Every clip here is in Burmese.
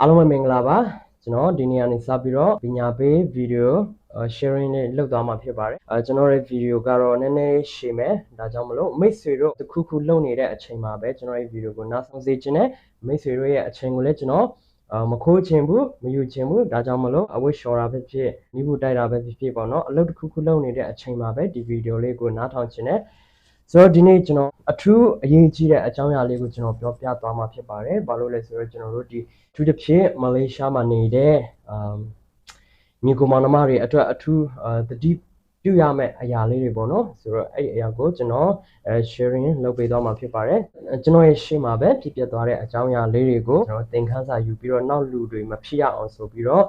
အားလုံးပဲမင်္ဂလာပါကျွန်တော်ဒီနေ့ကနေစပြီးတော့ပညာပေးဗီဒီယို sharing လေးလုပ်သွားမှာဖြစ်ပါတယ်အဲကျွန်တော်ရဲ့ဗီဒီယိုကတော့နည်းနည်းရှည်မယ်ဒါကြောင့်မလို့မိတ်ဆွေတို့တစ်ခုခုလုပ်နေတဲ့အချိန်မှာပဲကျွန်တော်ရဲ့ဗီဒီယိုကိုနားဆောင်စေချင်တဲ့မိတ်ဆွေတို့ရဲ့အချိန်ကိုလည်းကျွန်တော်အာမခိုးချင်ဘူးမယူချင်ဘူးဒါကြောင့်မလို့အဝတ်လျှော်တာပဲဖြစ်မိဖို့တိုက်တာပဲဖြစ်ဖြစ်ပေါ့နော်အလုပ်တစ်ခုခုလုပ်နေတဲ့အချိန်မှာပဲဒီဗီဒီယိုလေးကိုနားထောင်ချင်တယ် ဆိုတော့ဒီနေ့ကျွန်တော်အထူးအရေးကြီးတဲ့အကြောင်းအရာလေးကိုကျွန်တော်ပြောပြသွားမှာဖြစ်ပါတယ်။ဘာလို့လဲဆိုတော့ကျွန်တော်တို့ဒီအထူးတစ်ဖြစ်မလေးရှားမှာနေတဲ့အမ်မြေကူမောင်နှမတွေအတွက်အထူးအာတတိပြုရမယ့်အရာလေးတွေပေါ့နော်။ဆိုတော့အဲ့ဒီအရာကိုကျွန်တော်အဲ sharing လုပ်ပေးသွားမှာဖြစ်ပါတယ်။ကျွန်တော်ရဲ့ရှေ့မှာပဲဖြစ်ပျက်သွားတဲ့အကြောင်းအရာလေးတွေကိုကျွန်တော်သင်ခန်းစာယူပြီးတော့နောက်လူတွေမဖြစ်ရအောင်ဆိုပြီးတော့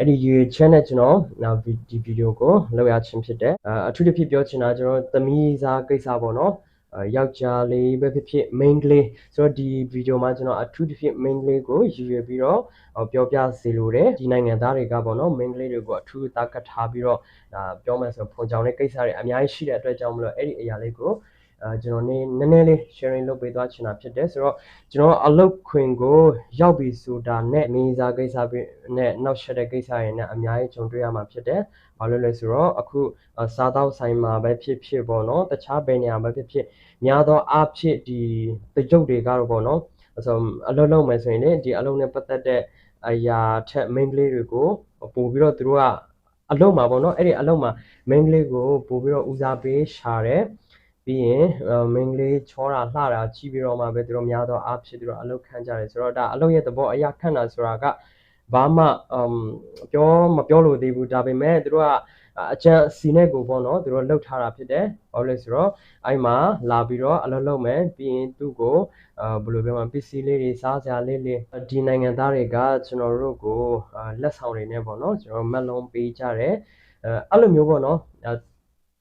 အဲ့ဒီ YouTube channel ကျွန်တော်နောက်ဒီဗီဒီယိုကိုလောက်ရချင်းဖြစ်တယ်အထူးသဖြင့်ပြောချင်တာကျွန်တော်သမီးစားကိစ္စပေါ့နော်ယောက်ျားလေးပဲဖြစ်ဖြစ် main ကလေးဆိုတော့ဒီဗီဒီယိုမှာကျွန်တော်အထူးသဖြင့် main ကလေးကိုရည်ရွယ်ပြီးတော့ပြောပြစေလိုတယ်ဒီနိုင်ငံသားတွေကပေါ့နော် main ကလေးတွေကိုအထူးသားကတ်ထားပြီးတော့ဒါပြောမယ်ဆိုဖုန်ကြောင်တဲ့ကိစ္စတွေအများကြီးရှိတဲ့အတွက်ကြောင့်မလို့အဲ့ဒီအရာလေးကိုအဲ ကျွန်တော်နေနည်းနည်းလေး sharing လုပ်ပေးသွားချင်တာဖြစ်တယ်ဆိုတော့ကျွန်တော်အလုပ်ခွင်ကိုရောက်ပြီဆိုတာနဲ့မင်းစားကိစ္စနဲ့နောက်ဆက်တဲ့ကိစ္စတွေနဲ့အများကြီးကြုံတွေ့ရမှာဖြစ်တယ်။ဘာလို့လဲဆိုတော့အခုစားတောက်ဆိုင်မှာပဲဖြစ်ဖြစ်ပေါ့နော်တခြားဘယ်နေရာပဲဖြစ်ဖြစ်များသောအားဖြင့်ဒီတကြုတ်တွေကတော့ပေါ့နော်ဆိုအလုပ်လုပ်မယ်ဆိုရင်လေဒီအလုပ်နဲ့ပတ်သက်တဲ့အရာထက် main ကလေးတွေကိုပို့ပြီးတော့သူတို့ကအလုပ်မှာပေါ့နော်အဲ့ဒီအလုပ်မှာ main ကလေးကိုပို့ပြီးတော့ဦးစားပေးရှာတယ်။ ပြီးရင်မိန်းကလေးချောတာလှတာကြည့်ပြီးတော့မှပဲသူတို့များသောအားဖြင့်သူတို့အလုပ်ခံကြတယ်ဆိုတော့ဒါအလုပ်ရဲ့သဘောအရာခံတာဆိုတာကဘာမှအမ်ပြောမပြောလို့သေးဘူးဒါပေမဲ့သူတို့ကအကျန်စီနဲ့ကိုပေါ့နော်သူတို့လှုပ်ထားတာဖြစ်တယ်ဘာလို့လဲဆိုတော့အဲ့မှာလာပြီးတော့အလုပ်လုပ်မယ်ပြီးရင်သူ့ကိုအာဘယ်လိုပြောမလဲပစ္စည်းလေးတွေစားစရာလေးလေးဒီနိုင်ငံသားတွေကကျွန်တော်တို့ကိုလက်ဆောင်တွေနဲ့ပေါ့နော်ကျွန်တော်မက်လုံးပေးကြတယ်အဲအဲ့လိုမျိုးပေါ့နော်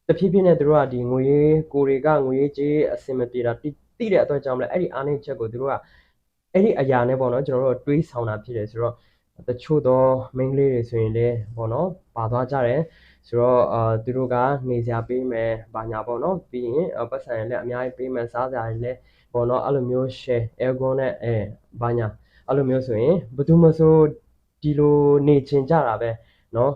တဖြည်းဖြည်းနဲ့သူတို့ကဒီငွေရေးကိုတွေကငွေရေးကြေးအဆင်မပြေတာတိတဲ့အတွက်ကြောင့်မလဲအဲ့ဒီအားနည်းချက်ကိုသူတို့ကအဲ့ဒီအရာနဲ့ပေါ့နော်ကျွန်တော်တို့တွေးဆောင်တာဖြစ်တယ်ဆိုတော့တချို့သောမိန်းကလေးတွေဆိုရင်လည်းပေါ့နော်ပါသွားကြတယ်ဆိုတော့အာသူတို့ကနေစရာပေးမယ်ဘာညာပေါ့နော်ပြီးရင်ပတ်စံလည်းအများကြီးပေးမယ်စားစရာလည်းပေါ့နော်အဲ့လိုမျိုး share algo နဲ့အဲဘာညာအဲ့လိုမျိုးဆိုရင်ဘယ်သူမှဆိုဒီလိုနေချင်ကြတာပဲနော်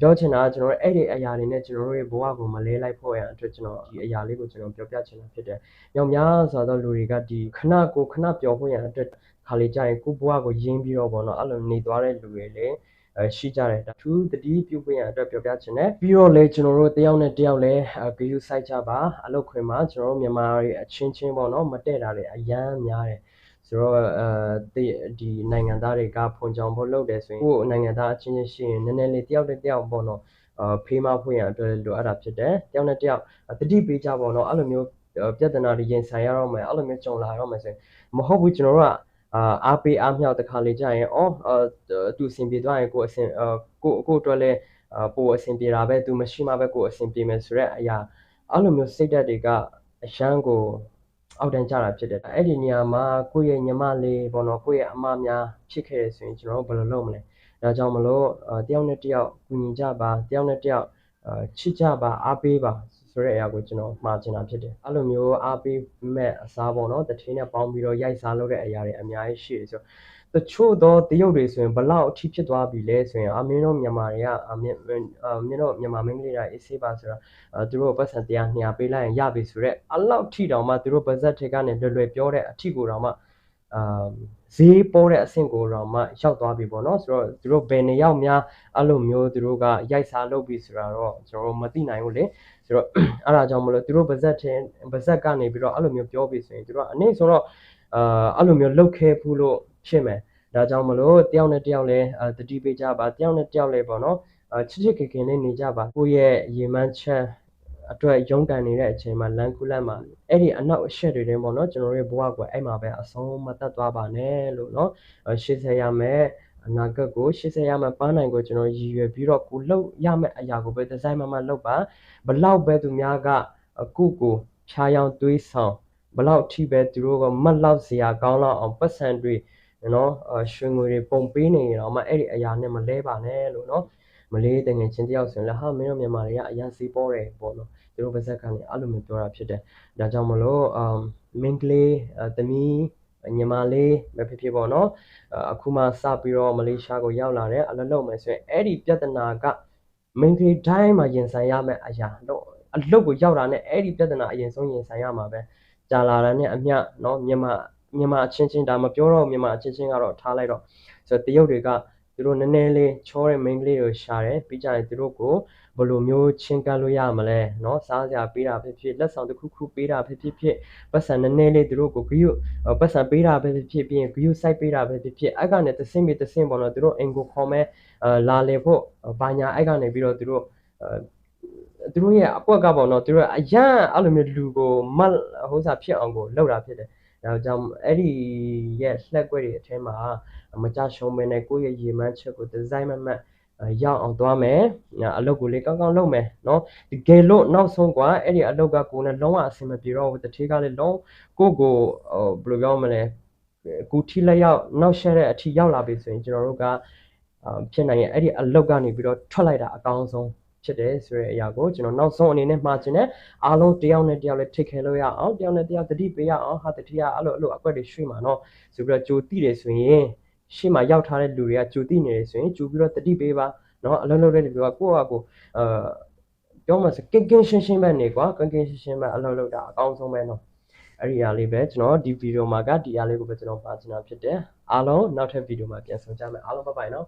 ပြောချင်တာကကျွန်တော်တို့အဲ့ဒီအရာတွေနဲ့ကျွန်တော်တို့ရဲ့ဘဝကိုမလဲလိုက်ဖို့ရန်အတွက်ကျွန်တော်ဒီအရာလေးကိုကျွန်တော်ပြောပြချင်တာဖြစ်တယ်။မြောက်များစွာသောလူတွေကဒီခဏကိုခဏပျော်ဖို့ရန်အတွက်ခါလေးကြရင်ကိုဘဝကိုရင်းပြီးတော့ပေါ့နော်အဲ့လိုနေသွားတဲ့လူတွေလည်းအဲရှိကြတယ်ဒါထူးတတိပြုဖို့ရန်အတွက်ပြောပြချင်တယ်ပြီးတော့လေကျွန်တော်တို့တယောက်နဲ့တယောက်လဲဂရုစိုက်ကြပါအလုပ်ခွင်မှာကျွန်တော်တို့မြန်မာတွေအချင်းချင်းပေါ့နော်မတည့်တာတွေအရန်များတယ် ဆိုတော့အဲဒီဒီနိုင်ငံသားတွေကဖွန်ကြောင်ဖို့လုပ်တယ်ဆိုရင်ကိုယ်နိုင်ငံသားအချင်းချင်းရှိရင်နည်းနည်းလေးတယောက်တစ်ယောက်ပေါ့နော်အာဖေးမဖွင့်ရအတွက်လိုအပ်တာဖြစ်တယ်တယောက်နဲ့တယောက်တတိပေးကြပေါ့နော်အဲ့လိုမျိုးပြဿနာတွေရင်ဆိုင်ရတော့မယ်အဲ့လိုမျိုးကြုံလာရတော့မယ်ဆိုရင်မဟုတ်ဘူးကျွန်တော်တို့ကအာအားပေးအားမြောက်တခါလေကြာရင်အော်သူအဆင်ပြေသွားရင်ကိုအဆင်ကိုကိုအတွက်လည်းပိုအဆင်ပြေတာပဲသူမရှိမှပဲကိုအဆင်ပြေမယ်ဆိုတဲ့အရာအဲ့လိုမျိုးစိတ်ဓာတ်တွေကအရန်ကို အောက်တန်းကြတာဖြစ်တယ်အဲ့ဒီနေရာမှာကိုယ့်ရဲ့ညီမလေးပေါ့နော်ကိုယ့်ရဲ့အမများဖြစ်ခဲ့တယ်ဆိုရင်ကျွန်တော်တို့ဘယ်လိုလုပ်မလဲဒါကြောင့်မလို့တယောက်နဲ့တယောက်ကူညီကြပါတယောက်နဲ့တယောက်ချစ်ကြပါအားပေးပါ ဆိုတဲ့အရာကိုကျွန်တော်မှာချင်တာဖြစ်တယ်အဲ့လိုမျိုးအားပေးမဲ့အစားပေါ့နော်တထင်းနဲ့ပေါင်းပြီးတော့ရိုက်စားလုပ်တဲ့အရာတွေအများကြီးရှိတယ်ဆိုတချို့သောတရုတ်တွေဆိုရင်ဘလောက်အထိဖြစ်သွားပြီလဲဆိုရင်အမင်းတို့မြန်မာတွေကအမင်းအမင်းတို့မြန်မာမင်းကလေးတွေအေးဆေးပါဆိုတော့သူတို့ပတ်စံတရား200ပေးလိုက်ရင်ရပြီဆိုတော့အလောက်ထိတောင်မှသူတို့ပါဇက်ထက်ကနေလွယ်လွယ်ပြောတဲ့အထိကိုတောင်မှ အာဈေးပေါ်တဲ့အဆင့်ကိုတော့မှရောက်သွားပြီပေါ့နော်ဆိုတော့သူတို့ဘယ်နေရောက်များအဲ့လိုမျိုးသူတို့ကရိုက်စားလုပ်ပြီဆိုတာတော့ကျွန်တော်မသိနိုင်ဘူးလေဆိုတော့အဲ့ဒါကြောင့်မလို့သူတို့ပါဇက်ထင်ပါဇက်ကနေပြီးတော့အဲ့လိုမျိုးပြောပြီဆိုရင်သူတို့အနေဆိုတော့အာအဲ့လိုမျိုးလုပ်ခဲ့ဘူးလို့ဖြစ်မယ်ဒါကြောင့်မလို့တယောက်နဲ့တယောက်လည်းတတိပေးကြပါတယောက်နဲ့တယောက်လည်းပေါ့နော်ချစ်ချစ်ခင်ခင်လေးနေကြပါကိုယ့်ရဲ့ရေမှန်းချက် အတွက်ရုန်းကန်နေတဲ့အချိန်မှာလန်ကူလတ်မှာအဲ့ဒီအနောက်အရှက်တွေတင်းပေါ့နော်ကျွန်တော်တို့ရဲ့ဘဝကိုအဲ့မှာပဲအဆုံးမတတ်သွားပါနဲ့လို့နော်ရှေ့ဆက်ရမယ်အနာဂတ်ကိုရှေ့ဆက်ရမယ်ပန်းနိုင်ကိုကျွန်တော်ရည်ရွယ်ပြီးတော့ကိုလှုပ်ရမယ့်အရာကိုပဲဒီဇိုင်းမမလှုပ်ပါဘလောက်ပဲသူများကအခုကိုဖြားယောင်တွေးဆောင်ဘလောက်ထိပဲသူတို့ကမတ်လောက်စရာကောင်းလောက်အောင်ပတ်စံတွေနော်ရွှေငွေတွေပုံပေးနေရင်တော့မှအဲ့ဒီအရာနဲ့မလဲပါနဲ့လို့နော် မလေးတငယ်ချင်းတယောက်ဆိုရင်လည်းဟာမင်းတို့မြန်မာတွေကအရင်စီးပေါ်တယ်ပေါ့နော်သူတို့ပါဇက်ကနေအဲ့လိုမျိုးပြောတာဖြစ်တယ်ဒါကြောင့်မလို့အမ်မင်းကလေးသမီးညီမလေးမဖြစ်ဖြစ်ပေါ့နော်အခုမှစပြီးတော့မလေးရှားကိုရောက်လာတယ်အလုပ်လုပ်မယ်ဆိုရင်အဲ့ဒီပြဿနာကမင်းကလေးတိုင်းမှာရင်ဆိုင်ရမယ်အရာတော့အလုပ်ကိုရောက်လာတဲ့အဲ့ဒီပြဿနာအရင်ဆုံးရင်ဆိုင်ရမှာပဲကြာလာတာနဲ့အမျှနော်မြန်မာမြန်မာအချင်းချင်းဒါမပြောတော့မြန်မာအချင်းချင်းကတော့ထားလိုက်တော့ဆိုတော့တရုတ်တွေက သူတို့နည်းနည်းလေးချောတဲ့မင်္ဂလိကိုရှာတယ်ပြီးကြရင်သူတို့ကိုဘယ်လိုမျိုးချင်းကပ်လို့ရမလဲเนาะစားစရာပေးတာဖြစ်ဖြစ်လက်ဆောင်တစ်ခုခုပေးတာဖြစ်ဖြစ်ဖြစ်ပတ်စံနည်းနည်းလေးသူတို့ကိုဂရုပတ်စံပေးတာပဲဖြစ်ဖြစ်ပြီးရင်ဂရုစိုက်ပေးတာပဲဖြစ်ဖြစ်အဲ့ကနေတဆင့်ပြီးတဆင့်ပေါ့နော်သူတို့အင်ကိုခေါ်မဲ့အာလာလေဖို့ဘာညာအဲ့ကနေပြီးတော့သူတို့အာသူတို့ရဲ့အကွက်ကပေါ့နော်သူတို့အရန်အဲ့လိုမျိုးလူကိုမတ်ဟိုစားဖြစ်အောင်ကိုလောက်တာဖြစ်တယ် ဒါကြောင့်အဲ့ဒီရဲ့ slack ွက်တွေအထဲမှာမကြရှုံးမနဲ့ကိုယ့်ရဲ့ရေမှန်းချက်ကို design မှမှတ်ရောက်အောင်သွားမယ်အလုပ်ကိုလေကောင်းကောင်းလုပ်မယ်နော်တကယ်လို့နောက်ဆုံးကွာအဲ့ဒီအလုပ်ကကိုယ်နဲ့လုံးဝအဆင်မပြေတော့ဘူးတတိကလည်းလုံးကိုကိုဟိုဘယ်လိုပြောမလဲကိုထိလက်ရောက်နောက်ရှက်တဲ့အထိရောက်လာပြီဆိုရင်ကျွန်တော်တို့ကဖြစ်နိုင်ရဲ့အဲ့ဒီအလုပ်ကနေပြီးတော့ထွက်လိုက်တာအကောင်းဆုံး ဖြစ်တယ်ဆိုတဲ့အရာကိုကျွန်တော်နောက်ဆုံးအနေနဲ့မှာချင်တယ်အားလုံးတယောက်နဲ့တယောက်လည်းထိတ်ခဲလို့ရအောင်တယောက်နဲ့တယောက်သတိပေးရအောင်ဟာတတိယအဲ့လိုအဲ့လိုအကွက်တွေရွှေ့မှာနော်ဆိုပြီးတော့ကြိုတိတယ်ဆိုရင်ရှေ့မှာရောက်ထားတဲ့လူတွေကကြိုတိနေတယ်ဆိုရင်ကြိုပြီးတော့တတိပေးပါနော်အလုံးလုံးတဲ့လူကကိုယ့်ဟာကိုယ်အာပြောမှစကင်ကင်ရှင်းရှင်းပဲနေကွာကင်ကင်ရှင်းရှင်းပဲအလုံးလုံးတာအကောင်းဆုံးပဲနော်အဲ့ဒီအရာလေးပဲကျွန်တော်ဒီဗီဒီယိုမှာကဒီအရာလေးကိုပဲကျွန်တော်ပါချင်တာဖြစ်တယ်အားလုံးနောက်ထပ်ဗီဒီယိုမှာပြန်ဆုံကြမယ်အားလုံးဘိုင်ဘိုင်နော်